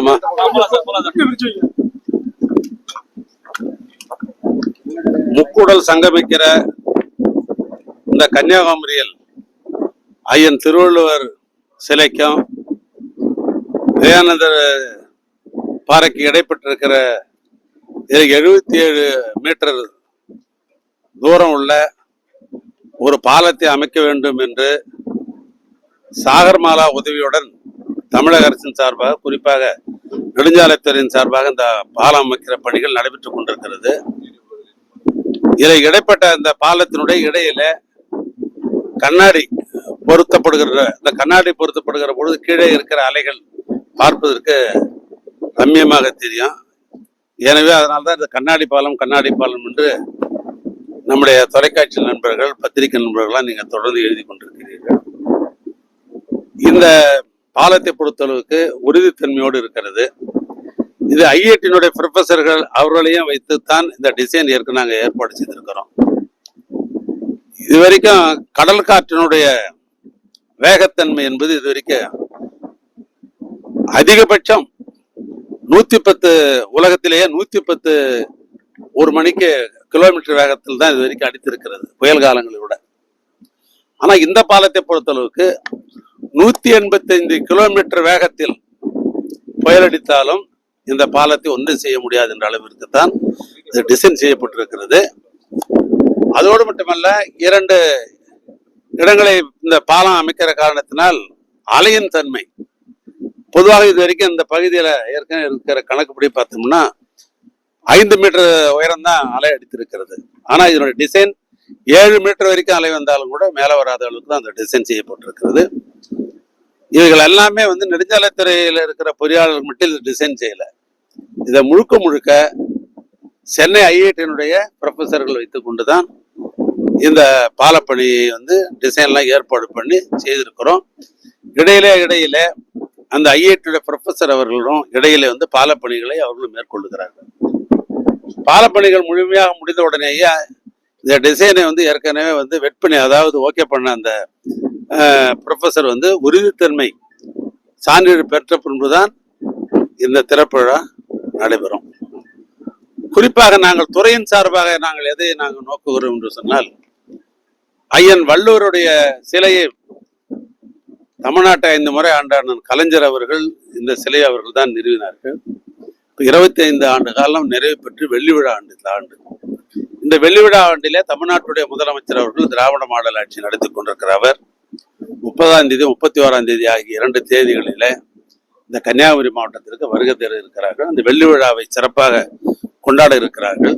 போலாமா முக்கூடல் சங்கமிக்கிற இந்த கன்னியாகுமரியில் ஐயன் திருவள்ளுவர் சிலைக்கும் விவேகானந்தர் பாறைக்கு இடைப்பட்டிருக்கிற எழுபத்தி ஏழு மீட்டர் தூரம் உள்ள ஒரு பாலத்தை அமைக்க வேண்டும் என்று சாகர்மாலா உதவியுடன் தமிழக அரசின் சார்பாக குறிப்பாக நெடுஞ்சாலைத்துறையின் சார்பாக இந்த பாலம் அமைக்கிற பணிகள் நடைபெற்றுக் கொண்டிருக்கிறது. இதில் இடைப்பட்ட இந்த பாலத்தினுடைய இடையில கண்ணாடி பொருத்தப்படுகிற இந்த கண்ணாடி பொருத்தப்படுகிற பொழுது கீழே இருக்கிற அலைகள் பார்ப்பதற்கு ரம்யமாக தெரியும். எனவே அதனால தான் இந்த கண்ணாடி பாலம் கண்ணாடி பாலம் என்று நம்முடைய தொலைக்காட்சி நண்பர்கள் பத்திரிகை நண்பர்கள்லாம் நீங்கள் தொடர்ந்து எழுதி கொண்டிருக்கிறீர்கள். இந்த பாலத்தை பொறுத்தளவுக்கு உறுதித்தன்மையோடு இருக்கிறது. இது ஐஐடியினுடைய ப்ரொஃபஸர்கள் அவர்களையும் வைத்துத்தான் இந்த டிசைன் ஏற்க நாங்கள் ஏற்பாடு செய்திருக்கிறோம். இது வரைக்கும் கடல் காற்றினுடைய வேகத்தன்மை என்பது இது வரைக்கும் அதிகபட்சம் நூத்தி பத்து உலகத்திலேயே நூத்தி பத்து ஒரு மணிக்கு கிலோமீட்டர் வேகத்தில் தான் இது வரைக்கும் அடித்திருக்கிறது புயல் காலங்களை விட ஆனா இந்த பாலத்தை பொறுத்தளவுக்கு நூத்தி எண்பத்தைந்து கிலோமீட்டர் வேகத்தில் புயல் அடித்தாலும் இந்த பாலத்தை ஒன்றும் செய்ய முடியாது என்ற அளவிற்கு தான் இது டிசைன் செய்யப்பட்டிருக்கிறது. அதோடு மட்டுமல்ல இரண்டு இடங்களை இந்த பாலம் அமைக்கிற காரணத்தினால் அலையின் தன்மை. பொதுவாக இது வரைக்கும் இந்த பகுதியில் ஏற்கனவே இருக்கிற கணக்குப்படி பார்த்தோம்னா ஐந்து மீட்டர் உயரம் தான் அலை அடித்திருக்கிறது. ஆனால் இதனுடைய டிசைன் ஏழு மீட்டர் வரைக்கும் அலை வந்தாலும் கூட மேலே வராத அளவுக்கு தான் அந்த டிசைன் செய்யப்பட்டிருக்கிறது. இவைகள் எல்லாமே வந்து நெடுஞ்சாலைத்துறையில் இருக்கிற பொறியாளர்கள் மட்டும் இது டிசைன் செய்யல. இதை முழுக்க முழுக்க சென்னை ஐஐடியினுடைய ப்ரொஃபஸர்கள் வைத்துக்கொண்டு தான் இந்த பாலப்பணியை வந்து டிசைன்லாம் ஏற்பாடு பண்ணி செய்திருக்கிறோம். இடையிலே இடையிலே அந்த ஐஐடியுடைய ப்ரொஃபஸர் அவர்களும் இடையிலே வந்து பாலப்பணிகளை அவர்களும் மேற்கொள்ளுகிறார்கள். பாலப்பணிகள் முழுமையாக முடிந்த உடனேயே இந்த டிசைனை வந்து ஏற்கனவே வந்து வெட்பணி அதாவது ஓகே பண்ண அந்த ப்ரொஃபஸர் வந்து உறுதித்தன்மை சான்றிதழ் பெற்ற பின்புதான் இந்த திறப்புழா நடைபெறும். குறிப்பாக நாங்கள் துறையின் சார்பாக நாங்கள் எதை நாங்கள் நோக்குகிறோம் என்று சொன்னால் ஐயன் வள்ளுவருடைய சிலையை தமிழ்நாட்டை ஐந்து முறை ஆண்டான கலைஞர் அவர்கள் இந்த சிலையை அவர்கள் தான் நிறுவினார்கள். இப்போ இருபத்தி ஐந்து ஆண்டு காலம் நிறைவு பெற்று வெள்ளி விழா ஆண்டு இந்த ஆண்டு. இந்த வெள்ளி விழா ஆண்டிலே தமிழ்நாட்டுடைய முதலமைச்சர் அவர்கள் திராவிட மாடல் ஆட்சி நடத்தி கொண்டிருக்கிற அவர். முப்பதாம் தேதி முப்பத்தி ஓராம் தேதி ஆகிய இரண்டு தேதிகளிலே இந்த கன்னியாகுமரி மாவட்டத்திற்கு வருகை தர இருக்கிறார்கள். அந்த வெள்ளி விழாவை சிறப்பாக கொண்டாட இருக்கிறார்கள்.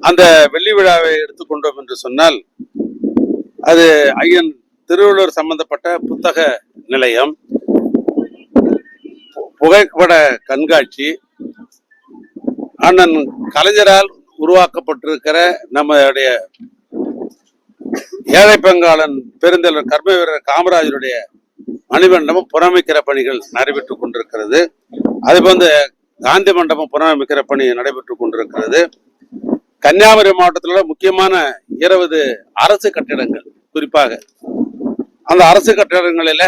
அந்த வெள்ளி விழாவை எடுத்துக்கொண்டோம் என்று சொன்னால் அது ஐயன் திருவள்ளுவர் சம்பந்தப்பட்ட புத்தக நிலையம் பு- புகைப்பட கண்காட்சி அண்ணன் கலைஞரால் உருவாக்கப்பட்டிருக்கிற நம்மளுடைய ஏழை பங்காளன் பெருந்தலைவர் கர்ம வீரர் காமராஜருடைய மணிமண்டபம் புறமைக்கிற பணிகள் நடைபெற்றுக் கொண்டிருக்கிறது. அதே வந்து காந்தி மண்டபம் புறமைக்கிற பணி நடைபெற்றுக் கொண்டிருக்கிறது. கன்னியாகுமரி மாவட்டத்தில் உள்ள முக்கியமான இருபது அரசு கட்டிடங்கள் குறிப்பாக அந்த அரசு கட்டிடங்களில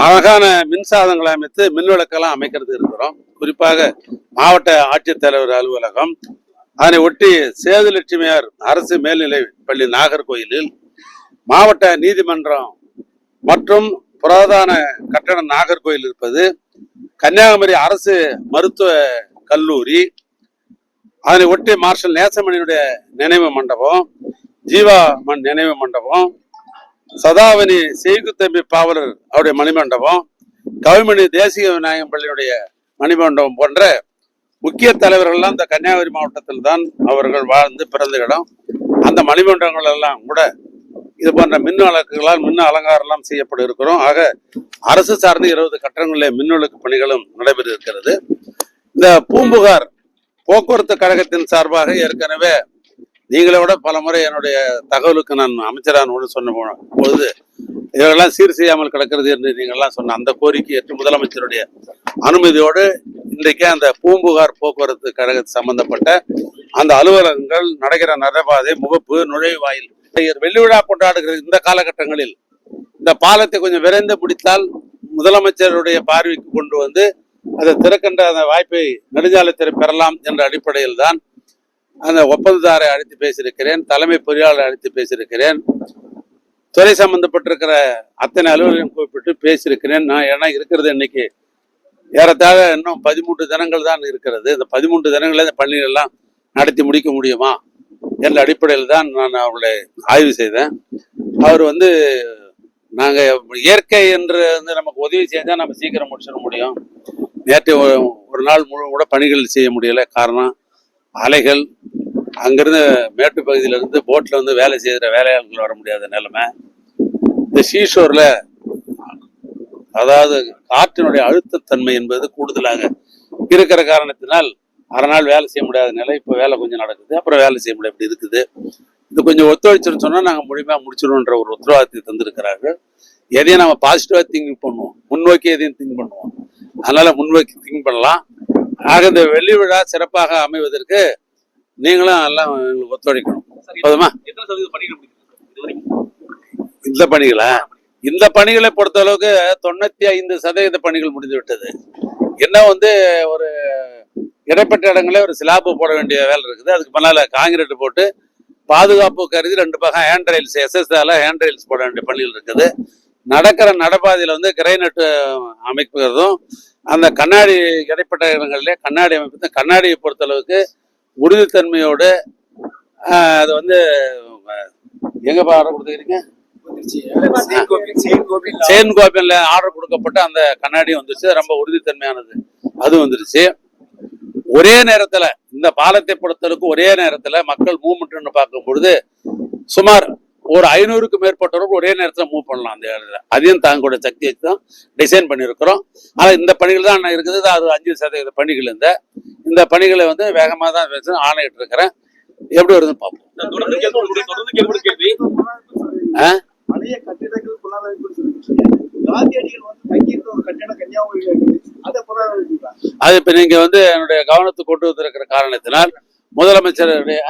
அழகான மின்சாதங்களை அமைத்து மின்விளக்கெல்லாம் அமைக்கிறது இருக்கிறோம். குறிப்பாக மாவட்ட ஆட்சித்தலைவர் அலுவலகம் அதனை ஒட்டி சேதுலட்சுமியார் அரசு மேல்நிலை பள்ளி நாகர்கோயிலில் மாவட்ட நீதிமன்றம் மற்றும் புராதான கட்டடம் நாகர்கோயில் இருப்பது கன்னியாகுமரி அரசு மருத்துவ கல்லூரி அதனை ஒட்டி மார்ஷல் நேசமணியுடைய நினைவு மண்டபம் ஜீவா மண் நினைவு மண்டபம் சதாவணி செய்குத்தம்பி பாவலர் அவருடைய மணிமண்டபம் கவிமணி தேசிய விநாயகம் பள்ளியுடைய மணிமண்டபம் போன்ற முக்கிய தலைவர்கள்லாம் இந்த கன்னியாகுமரி மாவட்டத்தில் தான் அவர்கள் வாழ்ந்து பிறந்த இடம். அந்த மணிமண்டபங்கள் எல்லாம் கூட இது போன்ற மின் விளக்குகளால் மின் அலங்காரம்லாம் செய்யப்பட இருக்கிறோம் ஆக அரசு சார்ந்த இருபது கட்டடங்களில் மின் பணிகளும் நடைபெற இருக்கிறது இந்த பூம்புகார் போக்குவரத்து கழகத்தின் சார்பாக ஏற்கனவே நீங்களை விட பல முறை என்னுடைய தகவலுக்கு நான் அமைச்சரானோடு சொன்ன பொழுது இதெல்லாம் சீர் செய்யாமல் கிடக்கிறது என்று நீங்கள்லாம் சொன்ன அந்த கோரிக்கை ஏற்று முதலமைச்சருடைய அனுமதியோடு இன்றைக்கே அந்த பூம்புகார் போக்குவரத்து கழக சம்பந்தப்பட்ட அந்த அலுவலகங்கள் நடக்கிற நடைபாதை முகப்பு நுழைவாயில் வெள்ளி விழா கொண்டாடுகிற இந்த காலகட்டங்களில் இந்த பாலத்தை கொஞ்சம் விரைந்து பிடித்தால் முதலமைச்சருடைய பார்வைக்கு கொண்டு வந்து அதை திறக்கின்ற அந்த வாய்ப்பை நெடுஞ்சாலைத்துறை பெறலாம் என்ற அடிப்படையில் தான் அந்த ஒப்பந்ததாரை அழைத்து பேசியிருக்கிறேன் தலைமை பொறியாளரை அழைத்து பேசியிருக்கிறேன். துறை சம்பந்தப்பட்டிருக்கிற அத்தனை அலுவலகம் கூப்பிட்டு பேசியிருக்கிறேன். நான் ஏன்னா இருக்கிறது இன்னைக்கு ஏறத்தாழ இன்னும் பதிமூன்று தினங்கள் தான் இருக்கிறது. இந்த பதிமூன்று தினங்களே இந்த பள்ளிகள் எல்லாம் நடத்தி முடிக்க முடியுமா என்ற அடிப்படையில் தான் நான் அவர்களை ஆய்வு செய்தேன். அவர் வந்து நாங்கள் இயற்கை என்று வந்து நமக்கு உதவி செய்தால் நம்ம சீக்கிரம் முடிச்சிட முடியும். நேற்று ஒரு- ஒரு நாள் முழு கூட பணிகள் செய்ய முடியல. காரணம் அலைகள் அங்கிருந்து மேட்டு பகுதியில போட்டில் வந்து வேலை செய்கிற வேலையாளர்கள் வர முடியாத நிலைமை. இந்த சீஷோரில் அதாவது காற்றினுடைய அழுத்தத்தன்மை என்பது கூடுதலாக இருக்கிற காரணத்தினால் அரை நாள் வேலை செய்ய முடியாத நிலை இப்போ வேலை கொஞ்சம் நடக்குது அப்புறம் வேலை செய்ய முடியாது இப்படி இருக்குது. இது கொஞ்சம் ஒத்துழைச்சுன்னு சொன்னால் நாங்கள் முழுமையாக முடிச்சிடணுன்ற ஒரு உத்தரவாதத்தை தந்திருக்கிறார்கள். எதையும் நம்ம பாசிட்டிவாக திங்க் பண்ணுவோம். முன்னோக்கி எதையும் திங்க் பண்ணுவோம். அதனால் முன்னோக்கி திங்க் பண்ணலாம். ஆக இந்த வெள்ளி விழா சிறப்பாக அமைவதற்கு நீங்களும் எல்லாம் எங்களுக்கு ஒத்துழைக்கணும். போதுமா? இந்த பணிகளா? இந்த பணிகளை பொறுத்த அளவுக்கு தொண்ணூத்தி ஐந்து சதவீத பணிகள் முடிந்து விட்டது. என்ன வந்து ஒரு இடைப்பட்ட இடங்களே ஒரு ஸ்லாப்பு போட வேண்டிய வேலை இருக்குது. அதுக்கு முன்னால காங்கிரீட் போட்டு பாதுகாப்பு கருதி ரெண்டு பக்கம் ஹேண்ட் ரயில்ஸ் எஸ்எஸ்ஆல ஹேண்ட் ரயில்ஸ் போட வேண்டிய பணிகள் இருக்குது. நடக்கிற நடைபாதையில் வந்து கிரைனட் அமைப்புகிறதும் அந்த கண்ணாடி இடைப்பட்ட இடங்களிலே கண்ணாடி அமைப்பது கண்ணாடியை பொறுத்த அளவுக்கு உறுதித்தன்மையோடு அது வந்து ஆஹ், எங்கப்பா ஆர்டர் கொடுத்துக்கிறீங்க? செயின் கோபியில் ஆர்டர் கொடுக்கப்பட்ட அந்த கண்ணாடி வந்துருச்சு. ரொம்ப உறுதித்தன்மையானது. அது வந்துருச்சு. ஒரே நேரத்துல இந்த பாலத்தை பொறுத்தளவுக்கு ஒரே நேரத்துல மக்கள் மூவ்மெண்ட்னு பார்க்கும் பொழுது சுமார் ஒரு ஐநூறுக்கு மேற்பட்டவர்கள் ஒரே நேரத்துல மூவ் பண்ணலாம் அந்த இடத்துல அதையும் தாங்களோட சக்தி வச்சு தான் டிசைன் பண்ணியிருக்கிறோம். ஆனா இந்த பணிகள் தான் இருக்குது. அது அஞ்சு சதவீத பணிகள் இந்த. இந்த பணிகளை வந்து வேகமா தான் வச்சு ஆணையிட்டு இருக்கிறேன். எப்படி வருதுன்னு பார்ப்போம்? பழைய கட்டிடங்கள் அதை இப்ப நீங்க வந்து என்னுடைய கவனத்துக்கு கொண்டு வந்திருக்கிற காரணத்தினால் முதலமைச்சருடைய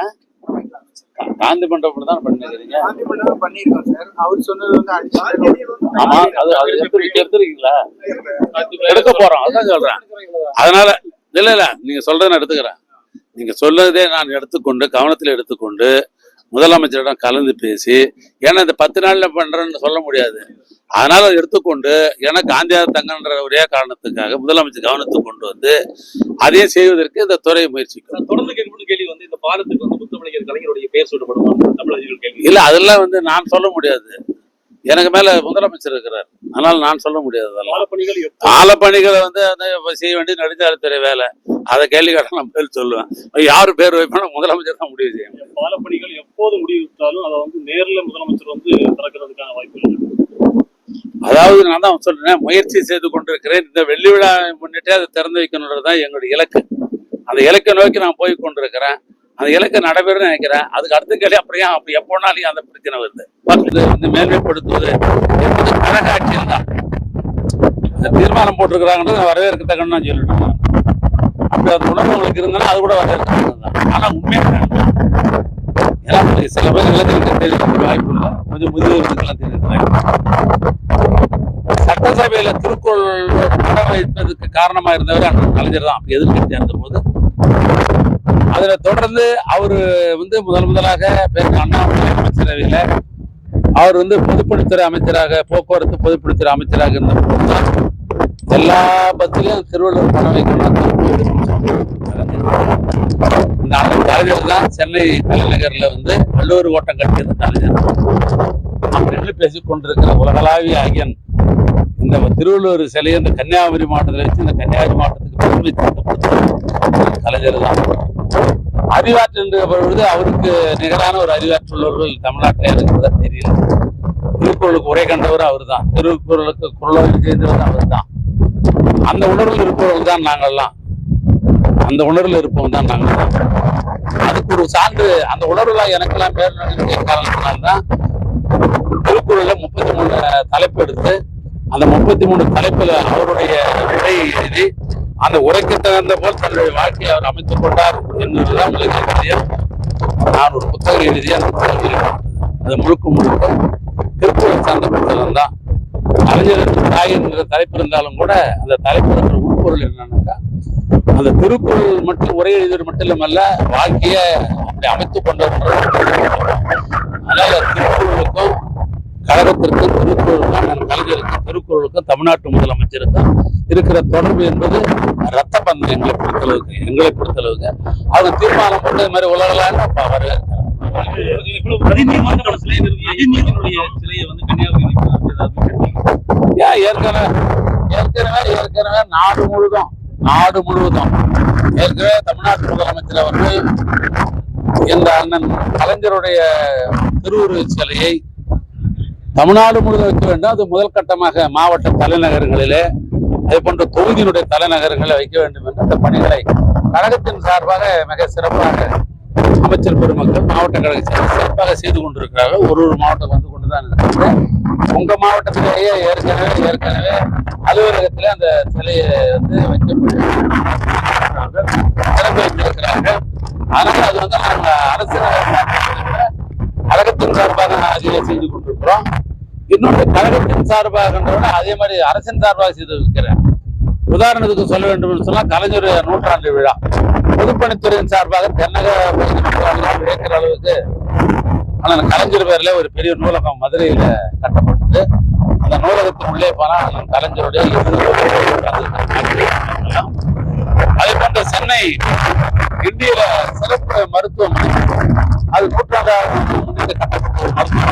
காந்தி மண்டபம் தான் பண்ணிருக்கீங்க காந்தி மண்டபம் பண்ணியிருக்கோம் சார். அவர் சொன்னது வந்து ஆமா அது அது எடுத்து எடுத்துருக்கீங்களா எடுக்க போறோம் அதான் சொல்றேன். அதனால இல்ல இல்ல நீங்க சொல்றதை நான் எடுத்துக்கிறேன். நீங்க சொல்றதே நான் எடுத்துக்கொண்டு கவனத்தில் எடுத்துக்கொண்டு முதலமைச்சரிடம் கலந்து பேசி ஏன்னா இந்த பத்து நாள்ல பண்றேன்னு சொல்ல முடியாது. அதனால அதை எடுத்துக்கொண்டு ஏன்னா காந்தியார் தங்கன்ற ஒரே காரணத்துக்காக முதலமைச்சர் கவனத்துக்கு கொண்டு வந்து அதையும் செய்வதற்கு இந்த துறை முயற்சிக்கும் வந்து இந்த பாலத்துக்கு வந்து முத்தமிழர் கலைஞருடைய பெயர் சூட்டப்படுமா? தமிழர்கள் கேள்வி. இல்ல அதெல்லாம் வந்து நான் சொல்ல முடியாது. எனக்கு மேல முதலமைச்சர் இருக்கிறார். அதனால நான் சொல்ல முடியாது அதெல்லாம். பால பணிகள் எப்போ? பால பணிகளை வந்து செய்ய வேண்டிய நெடுஞ்சாலைத்துறை வேலை. அதை கேள்வி கேட்டால் நான் பேர் சொல்லுவேன். யாரு பேர் வைப்பாலும் முதலமைச்சர் தான் முடிவு செய்யணும். பால பணிகள் எப்போது முடிவுற்றாலும் அதை வந்து நேர்ல முதலமைச்சர் வந்து திறக்கிறதுக்கான வாய்ப்பு அதாவது நான் தான் சொல்றேன் முயற்சி செய்து கொண்டிருக்கிறேன். இந்த வெள்ளி விழா முன்னிட்டு அதை திறந்து வைக்கணுன்றது தான் எங்களுடைய இலக்கு. அந்த இலக்கை நோக்கி நான் போய் கொண்டிருக்கிறேன். அந்த இலக்கை நடைபெறும் நினைக்கிறேன். அதுக்கு அடுத்த கேள்வி அப்படியே அப்படி எப்போனாலையும் அந்த பிரச்சனை வருது? இது வந்து மேன்மைப்படுத்துவது என்பது கழக தான். தீர்மானம் போட்டிருக்கிறாங்கன்றது நான் வரவேற்கத்தக்கன்னு நான் சொல்லணும் அப்படி அந்த உணர்வு உங்களுக்கு இருந்தாலும் அது கூட வரவேற்கத்தக்கது தான். ஆனால் உண்மையாக ஏன்னா சில பேர் இளைஞர்களுக்கு தெரியறதுக்கு வாய்ப்பு இல்லை. கொஞ்சம் முதியவர்களுக்கெல்லாம் தெரியறதுக்கு சட்டசபையில் சட்டசபையில திருக்குறள் பட வைப்பதற்கு காரணமா இருந்தவர் அந்த கலைஞர் தான். அப்படி எதிர்கட்சி இருந்த போது அதுல தொடர்ந்து அவரு வந்து முதல் முதலாக அண்ணாமலை அமைச்சரவையில அவர் வந்து பொதுப்பணித்துறை அமைச்சராக போக்குவரத்து பொதுப்பணித்துறை அமைச்சராக இருந்த எல்லா பஸ்லையும் திருவள்ளுவர் படம் வைக்கணும் கலைஞர் தான் சென்னை தலைநகர்ல வந்து வள்ளுவர் ஓட்டம் கட்டியது கலைஞர் அப்படின்னு பேசிக் கொண்டிருக்கிற உலகளாவிய ஐயன் இந்த திருவள்ளுவர் சிலையை இந்த கன்னியாகுமரி மாவட்டத்தில் வச்சு இந்த கன்னியாகுமரி மாவட்டத்துக்கு பெருமை சேர்க்கப்படுத்த கலைஞர் தான். அறிவாற்றல் பொழுது அவருக்கு நிகரான ஒரு அறிவாற்றுள்ளவர்கள் தமிழ்நாட்டில் இருக்கிறதா தெரியல. திருக்குறளுக்கு உரை கண்டவர் அவர் தான் திருக்குறளுக்கு குரலோடு செய்தவர் அவர் தான் அந்த உணர்வில் இருப்பவர்கள் தான் நாங்கள்லாம். அந்த உணர்வில் இருப்பவங்க தான் நாங்கள் தான் அதுக்கு ஒரு சான்று அந்த உணர்வுலாம் எனக்கெல்லாம் பேர் காரணத்தினால்தான் திருக்குறள்ல முப்பத்தி மூணு தலைப்பு எடுத்து அந்த முப்பத்தி மூணு தலைப்புல அவருடைய உரை எழுதி அந்த உரைக்கு தகுந்த போல் தன்னுடைய வாழ்க்கையை அவர் அமைத்துக் கொண்டார் என்பதுதான் உங்களுக்கு தெரியும். நான் ஒரு புத்தகம் எழுதி அந்த புத்தகம் அது முழுக்க முழுக்க திருக்குறள் சார்ந்த புத்தகம் தான். அறிஞர் தாய் என்கிற தலைப்பு இருந்தாலும் கூட அந்த தலைப்பு உட்பொருள் என்னன்னாக்கா அந்த திருக்குறள் மட்டும் உரை எழுதுவது மட்டும் இல்லாமல்ல வாழ்க்கைய அப்படி அமைத்துக் கொண்டவர். அதனால திருக்குறளுக்கும் கழகத்திற்கும் திருக்குறளுக்கும் அண்ணன் கலைஞருக்கும் திருக்குறளுக்கும் தமிழ்நாட்டு முதலமைச்சருக்கும் இருக்கிற தொடர்பு என்பது ரத்த பந்தம் எங்களை பொறுத்தளவுக்கு எங்களை பொறுத்தளவுக்கு. அவங்க தீர்மானம் போட்டு இது மாதிரி உலகலான்னு வந்து ஏன் ஏற்கனவே ஏற்கனவே ஏற்கனவே நாடு முழுதும் நாடு முழுவதும் ஏற்கனவே தமிழ்நாட்டு முதலமைச்சர் அவர்கள் இந்த அண்ணன் கலைஞருடைய திருவுருவச் சிலையை தமிழ்நாடு முழுவதும் வைக்க வேண்டும். அது முதல் கட்டமாக மாவட்ட தலைநகரங்களிலே அதே போன்ற தொகுதியினுடைய தலைநகரங்களில் வைக்க வேண்டும் என்று அந்த பணிகளை கழகத்தின் சார்பாக மிக சிறப்பாக அமைச்சர் பெருமக்கள் மாவட்ட கழக சிறப்பாக செய்து கொண்டிருக்கிறார்கள். ஒரு ஒரு மாவட்டம் வந்து கொண்டுதான் இருக்கிறது. உங்க மாவட்டத்திலேயே ஏற்கனவே ஏற்கனவே அலுவலகத்திலே அந்த சிலையை வந்து வைக்கப்பட்டு திறந்து வைத்திருக்கிறார்கள். அதனால அது வந்து நாங்க அரசு கழகத்தின் சார்பாக அதை செய்து கொண்டிருக்கிறோம். இன்னொன்று கழகத்தின் சார்பாகன்றத அதே மாதிரி அரசின் சார்பாக செய்து வைக்கிறேன் உதாரணத்துக்கு சொல்ல வேண்டும் என்று கலைஞர் நூற்றாண்டு விழா. பொதுப்பணித்துறையின் சார்பாக தென்னக பகுதி ஏற்கிற அளவுக்கு ஆனால் கலைஞர் பேரில் ஒரு பெரிய நூலகம் மதுரையில் கட்டப்பட்டது. அந்த நூலகத்தின் உள்ளே போனால் கலைஞருடைய அதே போன்ற சென்னை இந்தியில சிறப்பு மருத்துவமனை அது நூற்றாண்டாக Thank you.